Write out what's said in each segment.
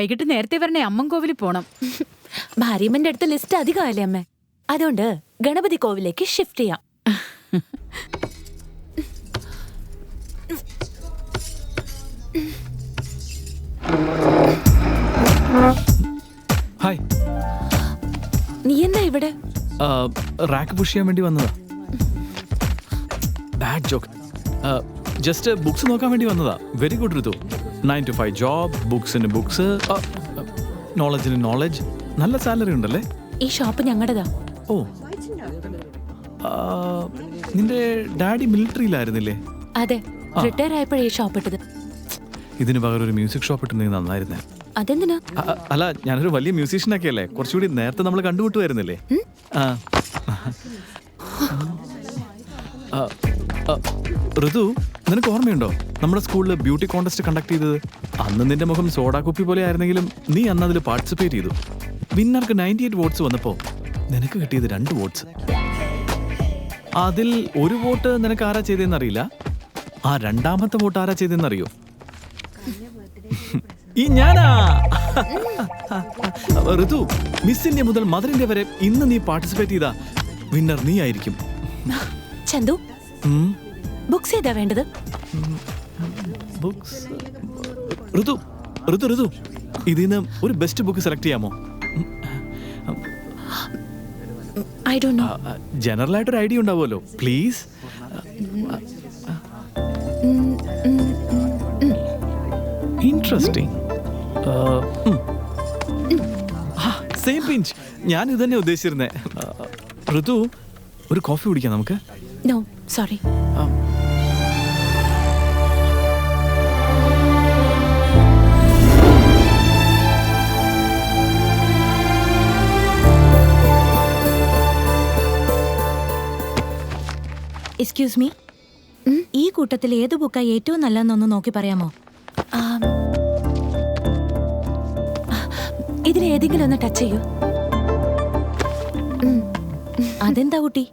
വൈകിട്ട് നേരത്തെ വരണേ അമ്മൻ കോവിലിൽ പോണം. ഭാര്യമ്മന്റെ അടുത്ത് ലിസ്റ്റ് അധികമല്ലേ അമ്മേ? അതുകൊണ്ട് ഗണപതി കോവിലേക്ക് ഷിഫ്റ്റ് ചെയ്യാം. ഹായ് നീ എന്താ ഇവിടെ? റാക്ക് പുഷ് ചെയ്യാൻ വേണ്ടി വന്നതാ. ബാഡ് ജോക്ക് ജസ്റ്റ് ബുക്സ് നോക്കാൻ വേണ്ടി വന്നതാ. Very good Ritu nine two five job ബുക്സിന് books നോളജിന് നോളജ് നല്ല സാലറി ഉണ്ടല്ലേ? ഈ ഷോപ്പ് ഞങ്ങളുടെതാ. ഓ. നിന്റെ ഡാഡി മിലിറ്ററിയിലായിരുന്നില്ലേ? അതെ റിട്ടയർ ആയപ്പോഴേ ഈ ഷോപ്പ് ഇട്ടത്. ഇതിന് പകരം ഒരു മ്യൂസിക് ഷോപ്പ് ഇട്ടുണ്ടെങ്കിൽ നന്നായിരുന്നേ. അതെന്തിനാ? അല്ല ഞാനൊരു വലിയ മ്യൂസീഷ്യൻ ഒക്കെ അല്ലേ കുറച്ചുകൂടി നേരത്തെ നമ്മൾ കണ്ടുമുട്ടുമായിരുന്നില്ലേ? ഋതു നിനക്ക് ഓർമ്മയുണ്ടോ? നമ്മുടെ സ്കൂളിൽ ബ്യൂട്ടി കോണ്ടസ്റ്റ് കണ്ടക്ട് ചെയ്തത്? അന്ന് നിന്റെ മുഖം സോഡാ കുപ്പി പോലെ ആയിരുന്നെങ്കിലും നീ അന്ന് അതിൽ പാർട്ടിസിപ്പേറ്റ് ചെയ്തു. വിന്നർക്ക് നയന്റി എയ്റ്റ് വോട്ട്സ് വന്നപ്പോൾ നിനക്ക് കിട്ടിയത് രണ്ട് വോട്ട്സ് അതിൽ ഒരു വോട്ട് നിനക്ക് ആരാ ചെയ്തതെന്ന് അറിയില്ല ആ രണ്ടാമത്തെ വോട്ട് ആരാ ചെയ്തതെന്ന് അറിയോ ഈ ഞാനാ. ഋതു മിസ് ഇന്ത്യ മുതൽ മദർ ഇന്ത്യ വരെ ഇന്ന് നീ പാർട്ടിസിപ്പേറ്റ് ചെയ്ത. വിന്നർ നീ ആയിരിക്കും. ചന്തു. ബുക്സ് ഏതാ വേണ്ടത്? ബുക്സ്? ഋതു ഋതു ഋതു. നിന്ന് ഒരു ബെസ്റ്റ് ബുക്ക് സെലക്ട് ചെയ്യാമോ? ഐ ഡോ നോ ജനറൽ ആയിട്ട് ഒരു ഐഡിയ ഉണ്ടാവുമല്ലോ. പ്ലീസ് ഇൻട്രസ്റ്റിംഗ് സെയിം പിഞ്ച് ഞാൻ ഇത് തന്നെ ഉദ്ദേശിച്ചിരുന്നേ. ആ, ഋതു ഒരു കോഫി കുടിക്കാം നമുക്ക്? നോ സോറി എക്സ്ക്യൂസ് മീ ഈ കൂട്ടത്തിൽ ഏത് ബുക്കാ ഏറ്റവും നല്ലതെന്നൊന്ന് നോക്കി പറയാമോ? ഇതിന് ഏതെങ്കിലും ഒന്ന് ടച്ച് ചെയ്യൂ. അതെന്താ കുട്ടി?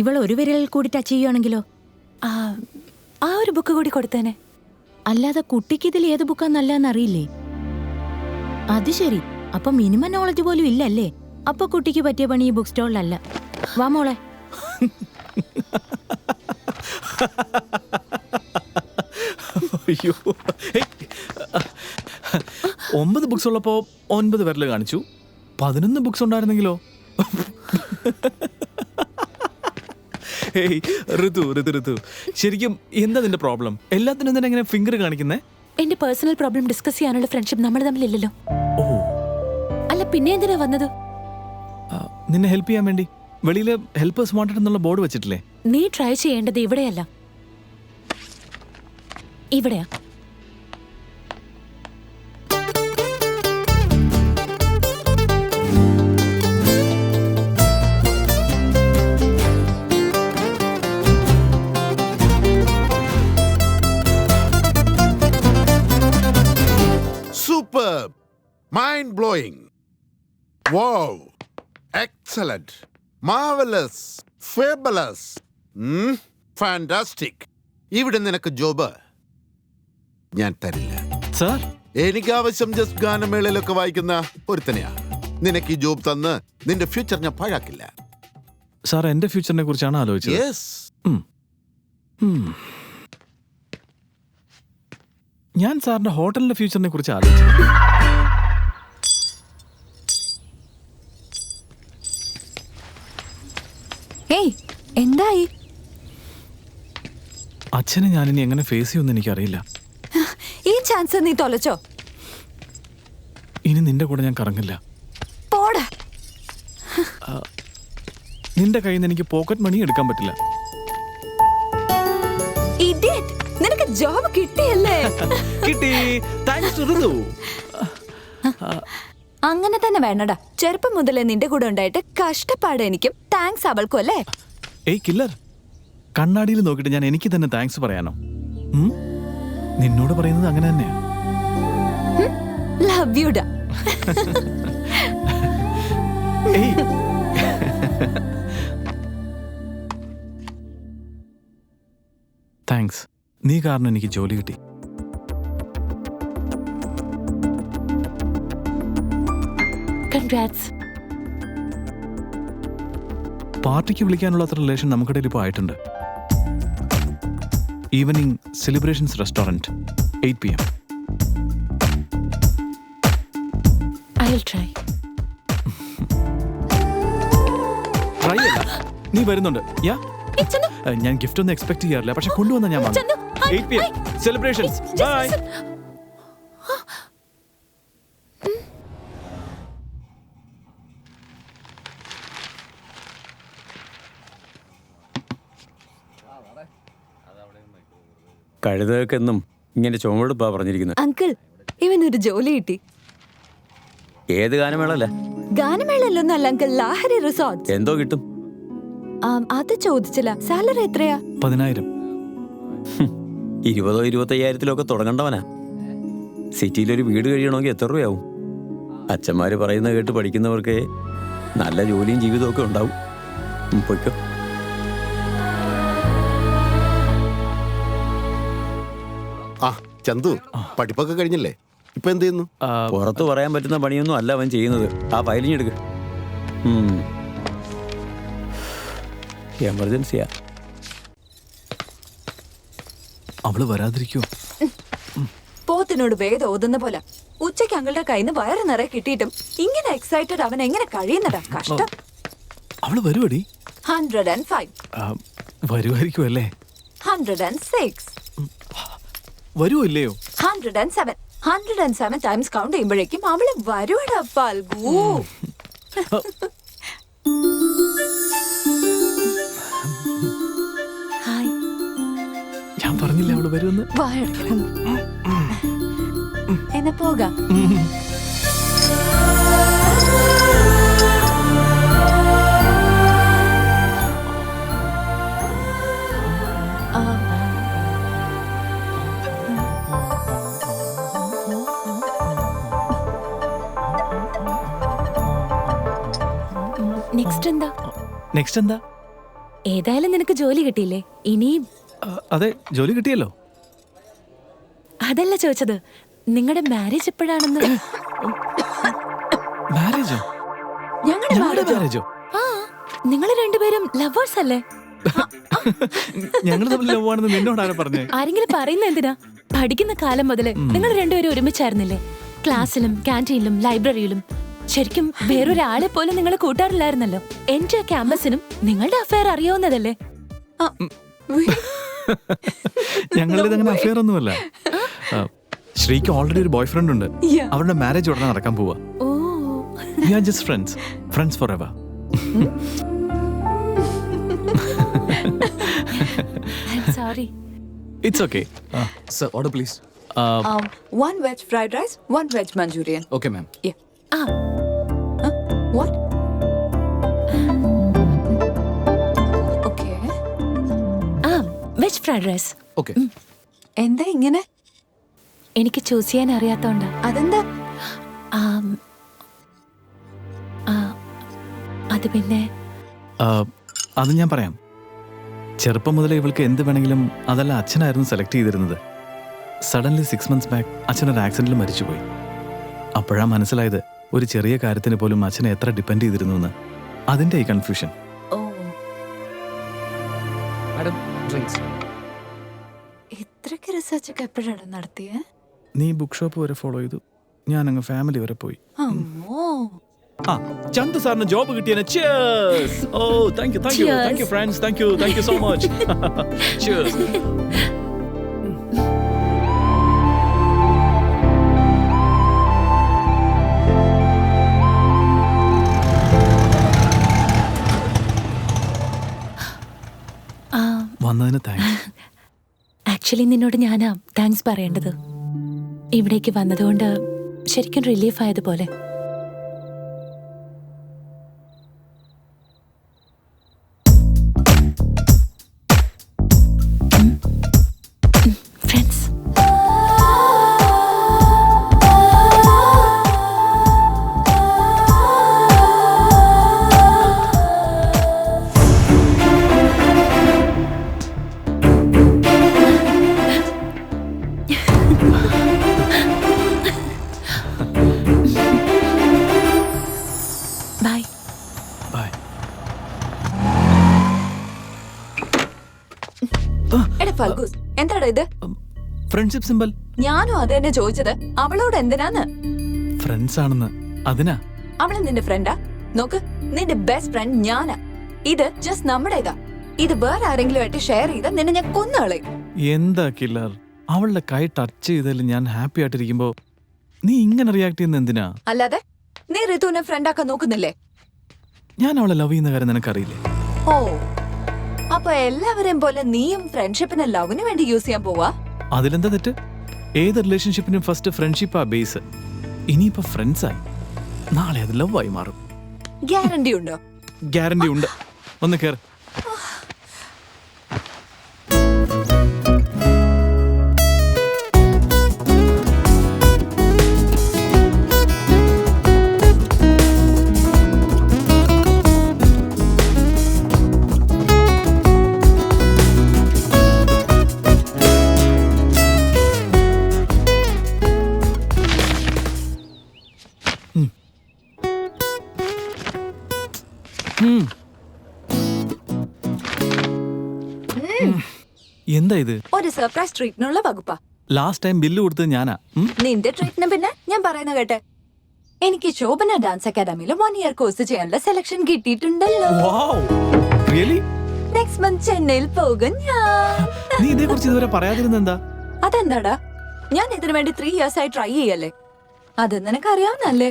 ഇവൾ ഒരു വിരലിൽ കൂടി ടച്ച് ചെയ്യുവാണെങ്കിലോ? ആ, ആ ഒരു ബുക്ക് കൂടി കൊടുത്തേനെ. അല്ലാതെ കുട്ടിക്ക് ഇതിൽ ഏത് ബുക്കാ നല്ലതെന്ന് അറിയില്ലേ അത് ശരി. അപ്പൊ മിനിമം നോളജ് പോലും ഇല്ലല്ലേ? അപ്പൊ കുട്ടിക്ക് പറ്റിയ പണി ഈ ബുക്ക് സ്റ്റോളിലല്ല വാ മോളെ. അയ്യോ. ഒമ്പത് ബുക്സ് ഉള്ളപ്പോ ഒൻപത് പേരിൽ കാണിച്ചു. പതിനൊന്ന് ബുക്സ് ഉണ്ടായിരുന്നെങ്കിലോ? ഋതു ഋതു ഋതു. ശരിക്കും എന്താ നിന്റെ പ്രോബ്ലം എല്ലാത്തിനും തന്നെ എങ്ങനെ ഫിംഗർ കാണിക്കുന്നേ? എന്റെ പേഴ്സണൽ പ്രോബ്ലം ഡിസ്കസ് ചെയ്യാനുള്ള ഫ്രണ്ട്ഷിപ്പ് നമ്മൾ തമ്മിലില്ലല്ലോ. ഓ. അല്ല പിന്നെ എന്തിനാ വന്നത്? ആ, നിന്നെ ഹെൽപ്പ് ചെയ്യാൻ വേണ്ടി. വെളിയിൽ ഹെൽപ്പേഴ്സ് വാണ്ടഡ് എന്നുള്ള ബോർഡ് വെച്ചിട്ടില്ലേ നീ ട്രൈ ചെയ്യേണ്ടത് ഇവിടെയല്ല ഇവിടെയാ Superb. Mind blowing. Wow. Excellent. Marvelous. Fabulous fantastic. ഇവിടെ നിനക്ക് ജോബ് ഞാൻ തരില്ല. സർ എനിക്ക് ആവശ്യം ജസ്റ്റ് ഗാനമേളയിലൊക്കെ വായിക്കുന്ന ഒരുത്തനെയാ. നിനക്ക് ഈ ജോബ് തന്ന് നിന്റെ ഫ്യൂച്ചർ ഞാൻ പാഴാക്കില്ല. സാർ എന്റെ ഫ്യൂച്ചറിനെ കുറിച്ചാണ് ആലോചിച്ചത്. യെസ്. ഞാൻ സാറിന്റെ ഹോട്ടലിന്റെ ഫ്യൂച്ചറിനെ കുറിച്ച് ആലോചിച്ചു ഏയ് എന്തായി അച്ഛനെ ഞാൻ ഇനി എങ്ങനെ ഫേസ് ചെയ്യുമെന്ന് എനിക്കറിയില്ല. ഈ ചാൻസ് നീ തൊലച്ചോ. ഇനി നിന്റെ കൂടെ ഞാൻ കറങ്ങില്ല. പോടാ. നിന്റെ കയ്യിൽ നിന്ന് എനിക്ക് പോക്കറ്റ് മണി എടുക്കാൻ പറ്റില്ല. നിനക്ക് ജോബ് കിട്ടിയല്ലേ? കിട്ടി. Thanks to Ritu. അങ്ങനെ തന്നെ വേണടാ. ചെറുപ്പം മുതലേ നിന്റെ കൂടെ ഉണ്ടായിട്ട് കഷ്ടപ്പാട് എനിക്കും. താങ്ക്സ് അവൾക്കും അല്ലേ? ഏയ് കില്ലർ കണ്ണാടിയിൽ നോക്കിയിട്ട് ഞാൻ എനിക്ക് തന്നെ താങ്ക്സ് പറയാനോ? നിന്നോട് പറയുന്നത് അങ്ങനെ തന്നെയാ. ലവ് ഏയ്. താങ്ക്സ് നീ കാരണം എനിക്ക് ജോലി കിട്ടി. കൺഗ്രാറ്റ്സ് പാർട്ടിക്ക് വിളിക്കാനുള്ള അത്ര റിലേഷൻ നമുക്കിടയിൽ ഇപ്പോൾ ആയിട്ടുണ്ട്. Evening celebrations restaurant eight P M I try try അല്ല നീ വരുന്നുണ്ട്. യാ ഞാൻ ഗിഫ്റ്റ് ഒന്നും എക്സ്പെക്ട് ചെയ്യാറില്ല. പക്ഷെ കൊണ്ടുവന്ന ഞാൻ eight P M celebrations bye കഴുതകൾക്കെന്നും ഇങ്ങനെ ചുമടുപ്പാ പറഞ്ഞിരിക്കുന്നത്. അങ്കിൾ ഇവനൊരു ജോലി കിട്ടി. ഏത് ഗാനമേളല്ല? ഗാനമേളല്ലൊന്നും അല്ല അങ്കിൾ ലാഹരി റിസോർട്ട് എന്തോ കിട്ടും. ആം, അത് ചോദിച്ചില്ല. സാലറി എത്രയാ? പതിനായിരം. ഇരുപതോ ഇരുപത്തയ്യായിരത്തിലൊക്കെ തുടങ്ങണ്ടവനാ. സിറ്റിയിലൊരു വീട് കഴിയണമെങ്കിൽ എത്ര രൂപയാവും? അച്ഛന്മാര് പറയുന്ന കേട്ട് പഠിക്കുന്നവർക്ക് നല്ല ജോലിയും ജീവിതവും ഒക്കെ ഉണ്ടാവും. ഉം, പൊയ്ക്കോ. ആ ചന്തു പഠിപ്പൊക്കെ കഴിഞ്ഞില്ലേ? ഇപ്പൊ എന്ത് ചെയ്യുന്നു? പുറത്ത് പറയാൻ പറ്റുന്ന പണിയൊന്നും അല്ല അവൻ ചെയ്യുന്നത്. ആ ഫയലിങ് എടുക്ക്. എമർജൻസിയാ അവൾ വരാതിരിക്കോ പോത്തിനോട് വേദം ഓതുന്ന പോലെ. ഉച്ചയ്ക്ക് അങ്ങളുടെ കയ്യിൽ നിന്ന് വയറ് നിറയെ കിട്ടിയിട്ടും ഇങ്ങനെ എക്സൈറ്റഡ് അവൻ എങ്ങനെ കഴിയുന്നടാ കഷ്ടം. അവൾ വരുവടി? ഹൺഡ്രഡ് ആൻഡ് ഫൈവ് വരുവായിരിക്കും വരുമായിരിക്കും അല്ലേ ഹൺഡ്രഡ് ആൻഡ് സിക്സ് വരുവോ ഇല്ലയോ? Hundred and seven hundred and seven times count ചെയ്യുമ്പോഴേക്കും അവൾ വരുവടാ ഫൽഗു. ഹായ്. ഞാൻ പറഞ്ഞില്ല അവൾ വരുമെന്ന്? വായടക്കണം. എന്നാ പോകാം. നെക്സ്റ്റ് എന്താ? നെക്സ്റ്റ് എന്താ? ഏതായാലും നിനക്ക് ജോലി കിട്ടിയില്ലേ? ഇനിയും അതെ ജോലി കിട്ടിയല്ലോ. അതല്ല ചോദിച്ചത്. നിങ്ങളുടെ മാരേജ് എപ്പോഴാണെന്ന്? മാരേജോ ഞങ്ങളുടെ marriage ഓ? മാരേജോ ആ നിങ്ങൾ രണ്ടുപേരും ലവേഴ്സ് അല്ലേ? ഞങ്ങൾ തമ്മിൽ ലവ് ആണെന്ന് നിന്നോട് ആരാ പറഞ്ഞേ? ആരെങ്കിലും പറയുന്ന എന്തിനാ? പഠിക്കുന്ന കാലം മുതൽ നിങ്ങൾ രണ്ടുപേരും ഒരുമിച്ചായിരുന്നില്ലേ? ക്ലാസ്സിലും ക്യാന്റീനിലും ലൈബ്രറിയിലും ശരിക്കും വേറൊരാളെ പോലും നിങ്ങൾ കൂട്ടാറില്ലായിരുന്നല്ലോ. എന്റെ ക്യാമ്പസിനും നിങ്ങളുടെ അഫയർ അറിയാവുന്നതല്ലേ? ഞങ്ങളുടെ അങ്ങനെ അഫയർ ഒന്നുമല്ല ആ, ശ്രീക്ക് ഓൾറെഡി ഒരു ബോയ് ഫ്രണ്ട് ഉണ്ട്. അവരുടെ മാരേജ് ഉടനെ നടക്കാൻ പോവാ. ഓ. We are just friends friends for ever sorry it's okay order please. um, one veg fried rice, one veg Manchurian. Okay, ma'am. Yeah. ആ. Huh? What? Okay. ആ വെജ് ഫ്രൈഡ് റൈസ്. എന്താ ഇങ്ങനെ? എനിക്ക് ചൂസ് ചെയ്യാൻ അറിയാത്തോണ്ടാ. അതെന്താ? ആം, ആ, അത് പിന്നെ? അത് ഞാൻ പറയാം. ചെറുപ്പം മുതലേ ഇവൾക്ക് എന്ത് വേണമെങ്കിലും അതല്ല അച്ഛനായിരുന്നു സെലക്ട് ചെയ്തിരുന്നത്. സഡൻലി സിക്സ് മന്ത്സ് ബാക്ക് അച്ഛനൊരു ആക്സിഡന്റിൽ മരിച്ചുപോയി. അപ്പോഴാ മനസ്സിലായത് ഒരു ചെറിയ കാര്യത്തിന് പോലും അച്ഛനെ എത്ര ഡിപ്പെൻഡ് ചെയ്തിരുന്നു എന്ന്. അതിന്റെ ഈ കൺഫ്യൂഷൻ. ഇത്രക്ക് റിസർച്ച് ഒക്കെ എപ്പോഴാണ് നടത്തിയേ? നീ ബുക്ക് ഷോപ്പ് വരെ ഫോളോ ചെയ്തു. ഞാൻ അങ്ങ് ഫാമിലി വരെ പോയി. അമ്മോ. ആ ചന്തു സാറിന് ജോബ് കിട്ടിയതിന് cheers. Oh thank you thank you thank you friends thank you thank you so much cheers. Actually നിന്നോട് ഞാനാ താങ്ക്സ് പറയേണ്ടത്. ഇവിടേക്ക് വന്നതുകൊണ്ട് ശരിക്കും റിലീഫ് ഫൽഗൂസ് എന്താടാ ഇത്? ഫ്രണ്ട്ഷിപ്പ് സിമ്പൽ ഞാനും അത് തന്നെ ചോദിച്ചത്. അവളോട് എന്തിനാന്ന്? ഫ്രണ്ട്സ് ആണെന്ന്. അതിനാ? അവൾ നിന്റെ ഫ്രണ്ടാ നോക്ക് നിന്റെ ബെസ്റ്റ് ഫ്രണ്ട് ഞാനാ. ഇത് ജസ്റ്റ് നമ്മുടേതാ. ഇത് വേറെ ആരെങ്കിലും ആയിട്ട് ഷെയർ ചെയ്ത നിന്നെ ഞാൻ കൊന്നുകളയും എന്താ കില്ലർ? അവളുടെ കൈ ടച്ച് ചെയ്തതിൽ ഞാൻ ഹാപ്പി ആയിട്ടിരിക്കുമ്പോ നീ ഇങ്ങനെ റിയാക്ട് ചെയ്യുന്ന എന്തിനാ? അല്ലാതെ നീ ഋതുവിനെ ഫ്രണ്ടാക്കാൻ നോക്കുന്നില്ലേ? ഞാൻ അവളെ ലവ് ചെയ്യുന്ന കാര്യം നിനക്കറിയില്ലേ? ഓ അപ്പൊ എല്ലാവരെയും പോലെ നീയും ഫ്രണ്ട്ഷിപ്പിനെ ലവിന് വേണ്ടി യൂസ് ചെയ്യാൻ പോവാ? അതിലെന്താ തെറ്റ്? ഏത് റിലേഷൻഷിപ്പിനും ഫസ്റ്റ് ഫ്രണ്ട്ഷിപ്പാ ബേസ് ഇനിയിപ്പോ ഫ്രണ്ട്സ് ആയി. നാളെ അത് ലവ് ആയി മാറും. ഗ്യാരണ്ടി ഉണ്ടോ? ഗ്യാരണ്ടി ഉണ്ട്. ഒന്ന് കേറ്. സർപ്രൈസ് ട്രീറ്റിനുള്ള വകുപ്പാ. ലാസ്റ്റ് ടൈം ബില്ല് കൊടുത്തത് ഞാനാ. ഉം? നിന്റെ ട്രീറ്റിന് പിന്നെ ഞാൻ പറയുന്ന കേട്ടെ. എനിക്ക് ശോഭന ഡാൻസ് അക്കാദമിയിൽ വൺ ഇയർ കോഴ്സ് ചെയ്യാനുള്ള സെലക്ഷൻ കിട്ടിയിട്ടുണ്ടല്ലോ. Wow. Really? നെക്സ്റ്റ് മന്ത് ചെന്നൈയിൽ പോകും ഞാൻ. നീ ഇതേ കുറിച്ച് ഇതുവരെ പറയാതിരുന്നെന്താ അതെന്താടാ? ഞാൻ ഇതിനു വേണ്ടി ത്രീ ഇയേഴ്സ് ആയി ട്രൈ ചെയ്യല്ലേ? അത് നിനക്ക് അറിയാവുന്നല്ലേ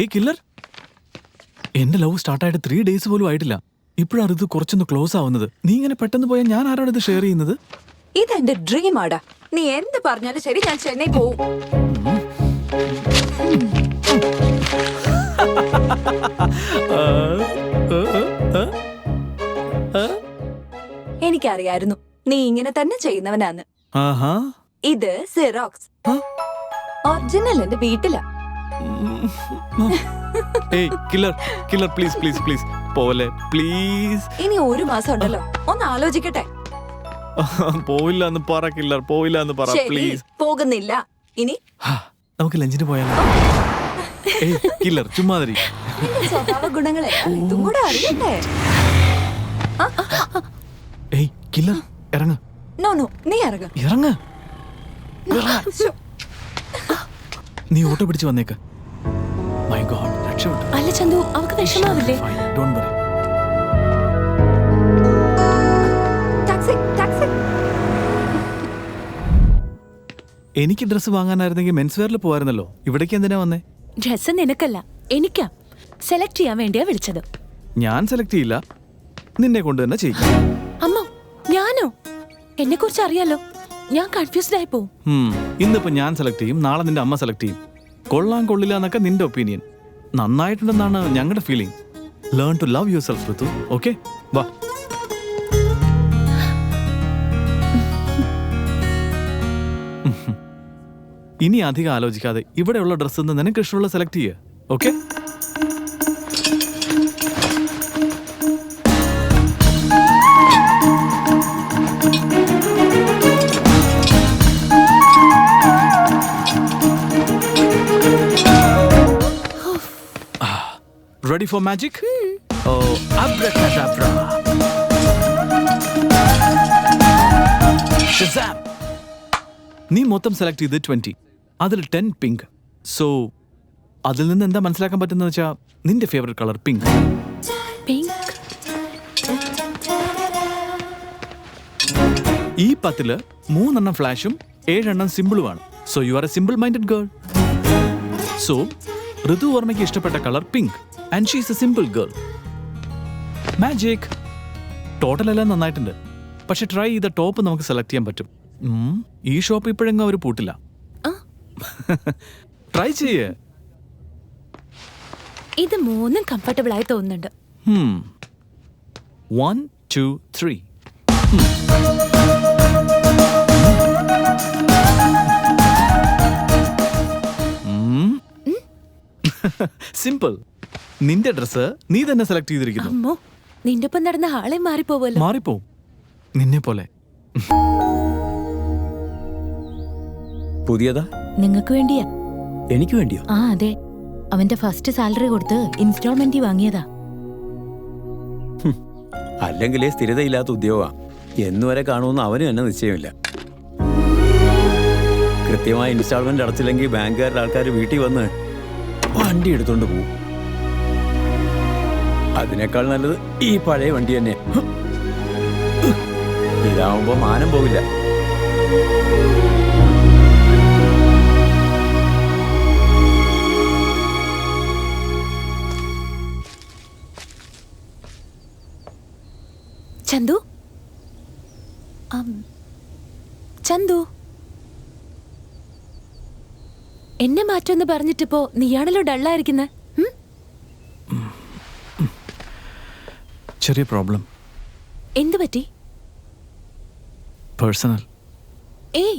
ഏയ് കില്ലർ എന്റെ ലവ് സ്റ്റാർട്ടായിട്ട് ത്രീ ഡേയ്സ് പോലും ആയിട്ടില്ല. ഇപ്പോഴാണ് ഇത് കുറച്ചൊന്ന് ക്ലോസ് ആവുന്നത്. നീ ഇങ്ങനെ പെട്ടെന്ന് പോയാൽ ഞാൻ ആരോട് ഇത് ഷെയർ ചെയ്യുന്നത്? ഇതെന്റെ ഡ്രീം ആടാ. നീ എന്ത് പറഞ്ഞാലും ശരി ഞാൻ ചെന്നൈ പോവും. എനിക്കറിയായിരുന്നു നീ ഇങ്ങനെ തന്നെ ചെയ്യുന്നവനാന്ന്. ഇത് സിറോക്സ്? ഒറിജിനൽ എന്റെ വീട്ടിലാ. Killer killer please please please പോലെ പ്ലീസ് ഇനി ഒരു മാസം ഉണ്ടല്ലോ. ഒന്ന് ആലോചിക്കട്ടെ. പോവില്ല എന്ന് പറ കില്ലർ പോവില്ല എന്ന് പറ ശരി പ്ലീസ് പോകുന്നില്ല. ഇനി? നമുക്ക് ലഞ്ചിന് പോയാലോ? ഏയ് കില്ലർ ചുമ്മാതിരി. നിന്റെ സ്വഭാവ ഗുണങ്ങളെ ഇതും കൂടെ അറിയണ്ടേ ഏയ് കില്ലർ ഇറങ്ങ. നോ നോ നീ ഇറങ്ങ. ഇറങ്ങ. നീ ഓട്ടോ പിടിച്ച് വന്നേക്ക്. മൈ ഗോഡ് രക്ഷപ്പെട്ടു. അല്ല ചന്തു അവക്ക് വിഷമാവില്ലേ? ഡോണ്ട് ടാക്സി എനിക്ക് ഡ്രസ് വാങ്ങാനായിരുന്നെങ്കിൽ മെൻസ് വെയറിൽ പോവായിരുന്നല്ലോ. ഇവിടേക്ക് എന്തിനാ വന്നേ? ഡ്രസ് നിനക്കല്ല എനിക്കാ. സെലക്ട് ചെയ്യാൻ വേണ്ടിയാ വിളിച്ചത്. ഞാൻ സെലക്ട് ചെയ്യില്ല. നിന്നെ കൊണ്ട് തന്നെ ചെയ്യും അമ്മ ഞാനോ? എന്നെ കുറിച്ച് അറിയാലോ? ഞാൻ കൺഫ്യൂസ്ഡ് ആയി പോവും. ഉം, ഇന്നിപ്പോ ഞാൻ സെലക്ട് ചെയ്യും നാളെ നിന്റെ അമ്മ സെലക്ട് ചെയ്യും. കൊള്ളാൻ കൊള്ളില്ല എന്നൊക്കെ നിന്റെ ഒപ്പീനിയൻ നന്നായിട്ടുണ്ടെന്നാണ് ഞങ്ങളുടെ feeling learn to love yourself Ritu okay വാ. ഇനി അധികം ആലോചിക്കാതെ ഇവിടെയുള്ള ഡ്രസ്സ് നിന്ന് നിനക്ക് ഇഷ്ടമുള്ള സെലക്ട് ചെയ്യുക ഓക്കെ റെഡി ഫോർ മാജിക് ഓ abracadabra. Shazam. നീ മൊത്തം സെലക്ട് ചെയ്ത് ട്വന്റി അതിൽ ടെൻ പിങ്ക് സോ അതിൽ നിന്ന് എന്താ മനസ്സിലാക്കാൻ പറ്റുന്നത് വെച്ചാൽ നിന്റെ ഫേവറേറ്റ് കളർ പിങ്ക് പിങ്ക് ഈ പത്തിൽ മൂന്നെണ്ണം ഫ്ലാഷും ഏഴെണ്ണം സിമ്പിളുമാണ് so you are a simple minded girl so Ritu വർമ്മയ്ക്ക് ഇഷ്ടപ്പെട്ട colour pink and she's a simple girl magic total എല്ലാം നന്നായിട്ടുണ്ട്. പക്ഷെ ട്രൈ ചെയ്ത ടോപ്പ് നമുക്ക് സെലക്ട് ചെയ്യാൻ പറ്റും. ഈ ഷോപ്പ് ഇപ്പോഴെങ്ങും അവർ പൂട്ടില്ല. ട്രൈ ചെയ്യേ. ഇത് മൂന്നും കംഫർട്ടബിൾ ആയി തോന്നുന്നുണ്ട്. വൺ ടു ത്രീ സിമ്പിൾ നിന്റെ ഡ്രസ് നീ തന്നെ സെലക്ട് ചെയ്തിരിക്കുന്നു. അമ്മോ നിന്റെ ഒപ്പം നടന്ന ആളെ മാറിപ്പോവല്ലോ മാറിപ്പോവും നിന്നെ പോലെ. പുതിയതാ? നിങ്ങൾക്ക് വേണ്ടിയാ? എനിക്ക് വേണ്ടിയോ? ആ അതെ. അവന്റെ ഫസ്റ്റ് സാലറി കൊടുത്ത് ഇൻസ്റ്റാൾമെന്റ് വാങ്ങിയതാ. അല്ലെങ്കിലേ സ്ഥിരതയില്ലാത്ത ഉദ്യോഗ. എന്നുവരെ കാണുമെന്ന് അവനും എന്നെ നിശ്ചയമില്ല. കൃത്യമായി ഇൻസ്റ്റാൾമെന്റ് അടച്ചില്ലെങ്കിൽ ബാങ്കുകാരുടെ ആൾക്കാർ വീട്ടിൽ വന്ന് വണ്ടി എടുത്തോണ്ട് പോകും അതിനേക്കാൾ നല്ലത് ഈ പഴയ വണ്ടി തന്നെ. ഇതാവുമ്പോ മാനം പോകില്ല. ചന്തു? ചന്തു? എന്നെ മാറ്റമെന്ന് പറഞ്ഞിട്ടിപ്പോ നീയാണല്ലോ ഡള്ളായിരിക്കുന്നത് ചെറിയ പ്രോബ്ലം. എന്ത് പറ്റി? പേഴ്സണൽ. ഏയ്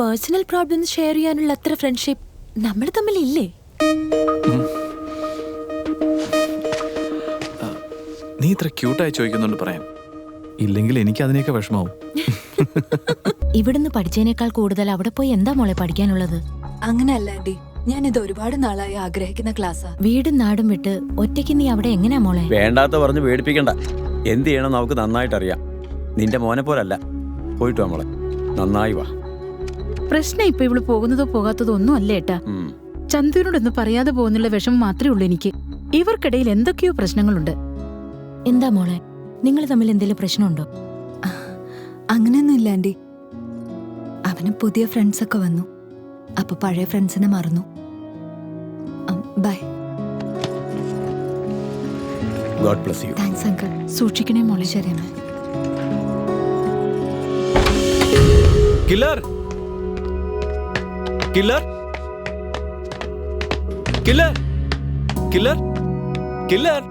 പേഴ്സണൽ പ്രോബ്ലംസ് ഷെയർ ചെയ്യാനുള്ള അത്ര ഫ്രണ്ട്ഷിപ്പ് നമ്മൾ തമ്മിൽ ഇല്ലേ നീ ഇത്ര ക്യൂട്ടായി ചോദിക്കുന്നുണ്ട് പറയാൻ. ഇല്ലെങ്കിൽ എനിക്ക് അതിനെയൊക്കെ വിഷമാവും ഇവിടുന്ന് പഠിച്ചതിനേക്കാൾ കൂടുതൽ അവിടെ പോയി എന്താ മോളെ പഠിക്കാനുള്ളത്? അങ്ങനെയല്ല ആന്റി. ഞാനിത് ഒരുപാട് നാളായി ആഗ്രഹിക്കുന്ന ക്ലാസ്സാ. വീടും നാടും വിട്ട് ഒറ്റയ്ക്ക് നീ അവിടെ എങ്ങനെയാ മോളെ? വേണ്ടാത്ത പറഞ്ഞ് പേടിപ്പിക്കണ്ട. എന്ത് ചെയ്യണം നമുക്ക് നന്നായിട്ട് അറിയാം നിന്റെ മോനെ പോലല്ല. പോയിട്ട് വാ മോളെ. നന്നായി വാ. പ്രശ്നം ഇപ്പൊ ഇവൾ പോകുന്നതോ പോകാത്തതോ ഒന്നും അല്ല ഏട്ടാ. ചന്ദുവിനോടൊന്നും പറയാതെ പോകുന്നുള്ള വിഷമം മാത്രമേ ഉള്ളൂ എനിക്ക്. ഇവർക്കിടയിൽ എന്തൊക്കെയോ പ്രശ്നങ്ങളുണ്ട്. എന്താ മോളെ? നിങ്ങൾ തമ്മിൽ എന്തെങ്കിലും പ്രശ്നമുണ്ടോ? അങ്ങനെയൊന്നും ഇല്ല ആന്റി അവന് പുതിയ ഫ്രണ്ട്സൊക്കെ വന്നു. അപ്പൊ പഴയ ഫ്രണ്ട്സിനെ മറന്നു. Bye god bless you thanks uncle സൂക്ഷിക്കണേ മോളെ ശരി അമ്മ killer killer killer killer killer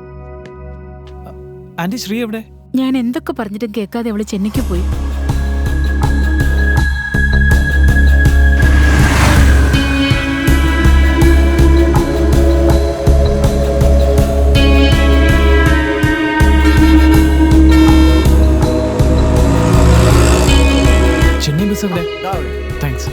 aunty Sree എവിടെ? ഞാൻ എന്തൊക്കെ പറഞ്ഞിട്ടും കേൾക്കാതെ അവൾ ചെന്നൈക്ക് പോയി. ചെന്നൈ ബസ് എവിടെ? താങ്ക്സ്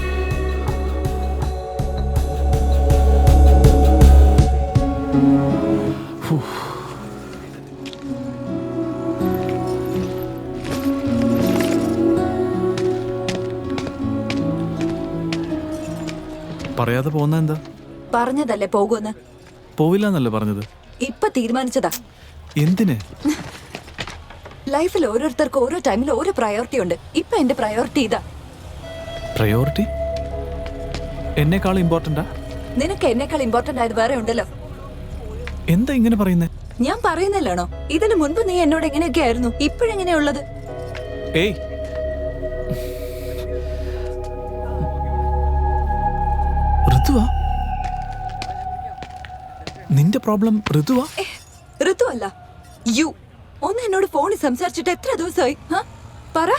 പറയാതെ പോകുന്ന എന്താ പറഞ്ഞതല്ലേ പോകുമെന്ന് പോവില്ല എന്നല്ലേ പറഞ്ഞത്? ഇപ്പൊ തീരുമാനിച്ചതാ. എന്തിന്? ലൈഫിൽ ഓരോരുത്തർക്ക് ഓരോ ടൈമിൽ ഓരോ പ്രയോറിറ്റി ഉണ്ട്. ഇപ്പൊ എന്റെ പ്രയോറിറ്റി ഇതാ. പ്രയോറിറ്റി എന്നെക്കാൾ ഇമ്പോർട്ടന്റാ നിനക്ക് എന്നെക്കാൾ ഇമ്പോർട്ടന്റ് ആയത് വേറെ ഉണ്ടല്ലോ. എന്താ ഇങ്ങനെ പറയുന്നത് ഞാൻ പറയുന്നില്ലാണോ ഇതിനു മുൻപ് നീ എന്നോട് എങ്ങനെയൊക്കെ ആയിരുന്നു ഇപ്പോഴെങ്ങനെയുള്ളത് ഏയ് നിന്റെ പ്രോബ്ലം ഋതുവാ? ഋതു അല്ല യു ഒന്ന് എന്നോട് ഫോണിൽ സംസാരിച്ചിട്ട് എത്ര ദിവസമായി? പറ.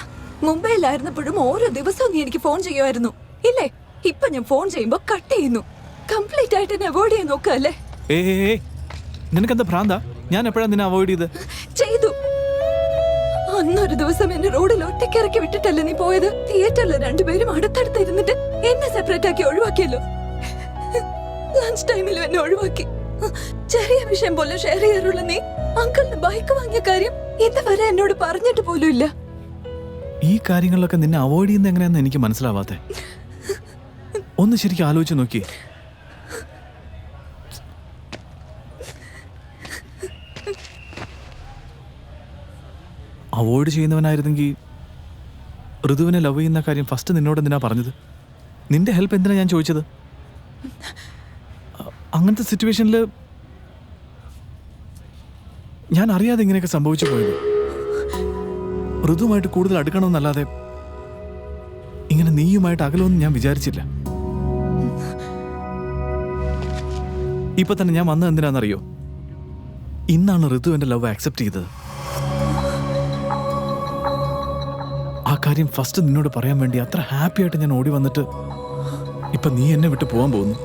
മുംബൈയിലായിരുന്നപ്പോഴും ഓരോ ദിവസവും നീ എനിക്ക് ഫോൺ ചെയ്യുമായിരുന്നു. ഇല്ലേ? ഇപ്പൊ ഞാൻ ഫോൺ ചെയ്യുമ്പോ കട്ട് ചെയ്യുന്നു. കംപ്ലീറ്റ് ആയിട്ട് എന്നെ അവോയ്ഡ് ചെയ്യാൻ നോക്കല്ലേ നിനക്കെന്താ ഭ്രാന്ത? ഞാൻ എപ്പോഴാ നിന്നെ അവോയ്ഡ് ചെയ്ത്? ചെയ്തു. അന്നൊരു ദിവസം എന്നെ റോഡിൽ ഒറ്റയ്ക്ക് ഇറക്കി വിട്ടിട്ടല്ലേ നീ പോയത്? തിയേറ്ററിൽ രണ്ടുപേരും അടുത്തടുത്ത് ഇരുന്നിട്ട് എന്നെ സെപ്പറേറ്റ് ആക്കി ഒഴിവാക്കിയല്ലോ. ലഞ്ച് ടൈമിലും എന്നെ ഒഴിവാക്കി. ചെറിയ വിഷയം പോലും ഷെയർ ചെയ്യാറുള്ള നീ അങ്കിളിന് ബൈക്ക് വാങ്ങിയ കാര്യം ഇതുവരെ എന്നോട് പറഞ്ഞിട്ട് പോലും ഇല്ല. ഈ കാര്യങ്ങളിലൊക്കെ നിന്നെ അവോയ്ഡ് ചെയ്യുന്ന എങ്ങനെയാന്ന് എനിക്ക് മനസ്സിലാവാത്തെ. ഒന്ന് ശരിക്കും ആലോചിച്ച് നോക്കി. അവോയ്ഡ് ചെയ്യുന്നവനായിരുന്നെങ്കിൽ ഋതുവിനെ ലവ് ചെയ്യുന്ന കാര്യം ഫസ്റ്റ് നിന്നോട് എന്തിനാ പറഞ്ഞത്? നിന്റെ ഹെൽപ്പ് എന്തിനാ ഞാൻ ചോദിച്ചത്? അങ്ങനത്തെ സിറ്റുവേഷനിൽ ഞാൻ അറിയാതെ ഇങ്ങനെയൊക്കെ സംഭവിച്ചു പോയത്. ഋതുവുമായിട്ട് കൂടുതൽ അടുക്കണമെന്നല്ലാതെ ഇങ്ങനെ നീയുമായിട്ട് അകലുമെന്ന് ഞാൻ വിചാരിച്ചില്ല. ഇപ്പൊ തന്നെ ഞാൻ വന്നത് എന്തിനാണെന്നറിയോ? ഇന്നാണ് ഋതു എന്റെ ലവ് ആക്സെപ്റ്റ് ചെയ്തത്. ആ കാര്യം ഫസ്റ്റ് നിന്നോട് പറയാൻ വേണ്ടി അത്ര ഹാപ്പി ആയിട്ട് ഞാൻ ഓടി വന്നിട്ട് ഇപ്പൊ നീ എന്നെ വിട്ട് പോകാൻ പോകുന്നു.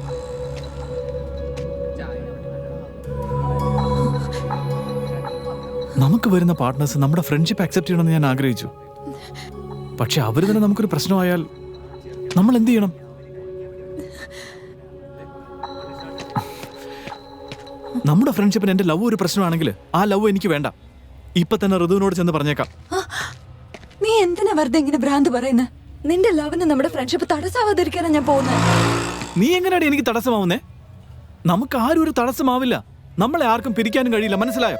നമുക്ക് വരുന്ന പാർട്ട്നേഴ്സ് നമ്മുടെ ഫ്രണ്ട്ഷിപ്പ് അക്സെപ്റ്റ് ചെയ്യണമെന്ന് ഞാൻ ആഗ്രഹിച്ചു. പക്ഷെ അവർ തന്നെ നമുക്കൊരു പ്രശ്നമായാൽ നമ്മൾ എന്ത് ചെയ്യണം? നമ്മുടെ ഫ്രണ്ട്ഷിപ്പിന് എന്റെ ലവ് ഒരു പ്രശ്നമാണെങ്കിൽ ആ ലവ് എനിക്ക് വേണ്ട. ഇപ്പൊ തന്നെ ഋതുവിനോട് ചെന്ന് പറഞ്ഞേക്കാം. നീ എന്തിനാ വെറുതെ ഇങ്ങനെ ഭ്രാന്ത് പറയുന്നത് നിന്റെ ലവിന് നമ്മുടെ ഫ്രണ്ട്ഷിപ്പ് തടസ്സമാവാതിരിക്കാനാണ് ഞാൻ പോകുന്നത് നീ എങ്ങനെയാണ് എനിക്ക് തടസ്സമാവുന്നേ? നമുക്ക് ആരും ഒരു തടസ്സമാവില്ല. നമ്മളെ ആർക്കും പിരിക്കാനും കഴിയില്ല. മനസ്സിലായോ?